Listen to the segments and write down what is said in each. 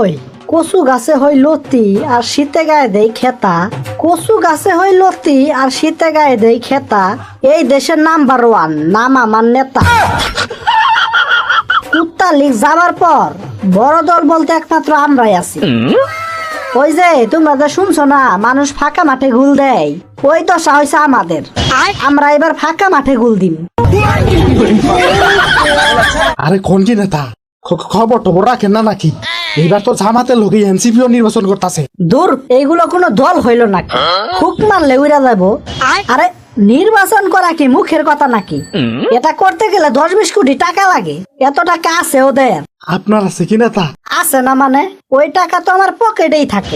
ওই কচু গাছে হই লতি আর শীতে গায়ে দেই খেতা। কচু গাছে হই লতি আর শীতে গায়ে দেই খেতা। এই দেশের নাম্বার ওয়ান, নাম আমার নেতা। কুত্তা পর, বড় দল বলতে একমাত্র আমরাই আছি। ওই যে, তোমরা শুনছো না, মানুষ ফাঁকা মাঠে গুল দেয়। ওই দশা হয়েছে আমাদের। আমরা এবার ফাঁকা মাঠে গুল দিন আরে কোন নেতা? খবর টবর রাখেন না নাকি? এইবার তো জামাতের লোকে এনসিপিও নির্বাচন করতেছে। দূর এইগুলো কোনো দল হইল নাকি হুক মারলে উড়া যাব আরে নির্বাচন করা কি মুখের কথা নাকি? এটা করতে গেলে দশ বিশ কোটি টাকা লাগে। এত টাকা আছে ওদের। আপনার আছে কি নেতা? আছে না মানে? ওই টাকা তো আমার পকেটেই থাকে।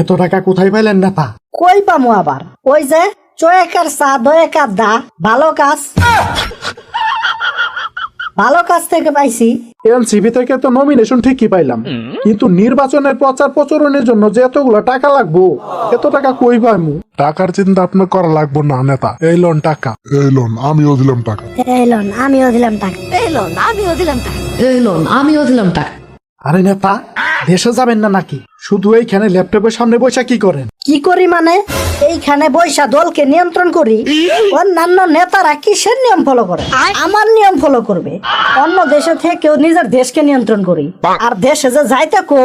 এত টাকা কোথায় পাইলেন নেতা? কই পামু আবার? ওই যে চয়েকার চা দয়েকার দা ভালো কাজ। ভালো কাজ থেকে পাইছি। এনসিপি থেকে তো নমিনেশন ঠিকই পাইলাম। কিন্তু নির্বাচনের প্রচার প্রচারণের জন্য যে এতগুলো টাকা লাগবো এত টাকা কই পাইমু? টাকার চিন্তা আপনার করা লাগবো না নেতা। এই লোন টাকা। এই লোন আমিও দিলাম টাকা। এলন আমিও দিলাম টাকা। এলন আমিও দিলাম টাকা। এই লোন আমিও দিলাম টাকা। আরে নেতা দেশে যাবেন না নাকি? শুধু এইখানে ল্যাপটপের সামনে বসে কি করেন? কি করি মানে? এইখানে বৈশা দলকে নিয়ন্ত্রণ করি। অন্যান্য নেতারা কিসের নিয়ম ফলো করে? আমার নিয়ম ফলো করবে। অন্য দেশে থেকেও নিজের দেশকে নিয়ন্ত্রণ করি। আর দেশে যে যাইতে কো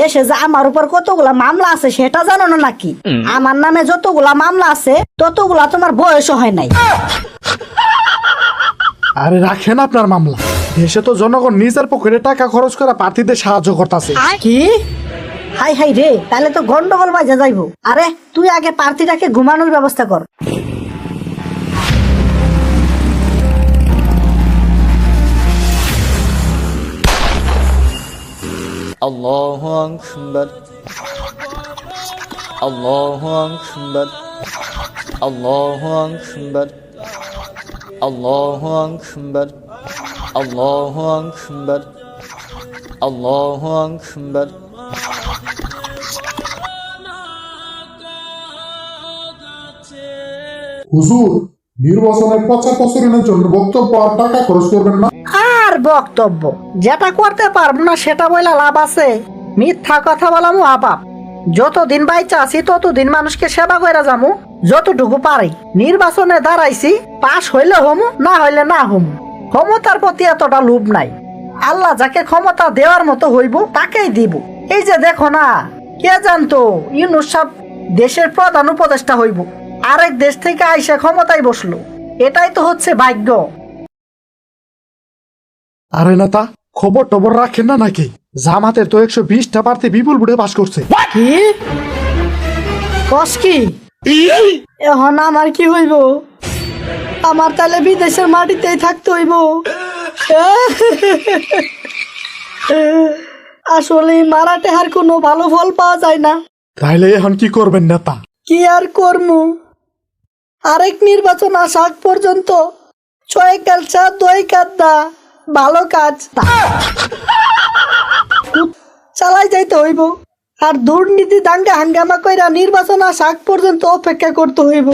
দেশে যে আমার উপর কতগুলা মামলা আছে সেটা জানো না নাকি? আমার নামে যতগুলা মামলা আছে ততগুলা তোমার বয়সও হয় নাই। আরে রাখেন আপনার মামলা। দেশে তো জনগণ নিজের পকেটে টাকা খরচ করে প্রার্থীদের সাহায্য করতেছে। কি? হাই হাই রে তাহলে তো গন্ডগোল বাজে যাইব। আরে তুই আগে প্রার্থীটাকে ঘুমানোর ব্যবস্থা কর। আল্লাহু আকবার। আল্লাহু হুজুর নির্বাচনের জন্য বক্তব্য আর টাকা খরচ করবেন না। আর বক্তব্য? যেটা করতে পারব না সেটা বলে লাভ আছে। মিথ্যা কথা বলা মহাপাপ। যতদিন বাইচা তত দিন মানুষকে সেবা করে যামু। যতটুকু পারি। নির্বাচনে দাঁড়াইছি পাশ হইলে হমু না হইলে না হমু। ক্ষমতার প্রতি এতটা লোভ নাই। আল্লাহ যাকে ক্ষমতা দেওয়ার মতো হইব তাকেই দিব। এই যে দেখো না কে জানতো ইউনুস সাহেব দেশের প্রধান উপদেষ্টা হইব? আরেক দেশ থেকে আইসা ক্ষমতায় বসল। এটাই তো হচ্ছে ভাগ্য। আরে নেতা খবর টবর রাখেন না নাকি? জামাতের তো একশো বিশটা প্রার্থী বিপুল বুড়ে পাস করছে। কি? কস কি? এখন আমার কি হইব? আমার তাহলে বিদেশের মাটিতেই থাকতে হইব। আসলে মারা টেহার কোনো ভালো ফল পাওয়া যায় না। তাইলে এখন কি করবেন নেতা? কি আর করমু? আরেক নির্বাচন আসা পর্যন্ত ছয় কালচা দই কাদ্দা ভালো কাজ। চালাই যাইতে হইব। আর দুর্নীতি দাঙ্গা হাঙ্গামা কইরা নির্বাচন আসা পর্যন্ত অপেক্ষা করতে হইব।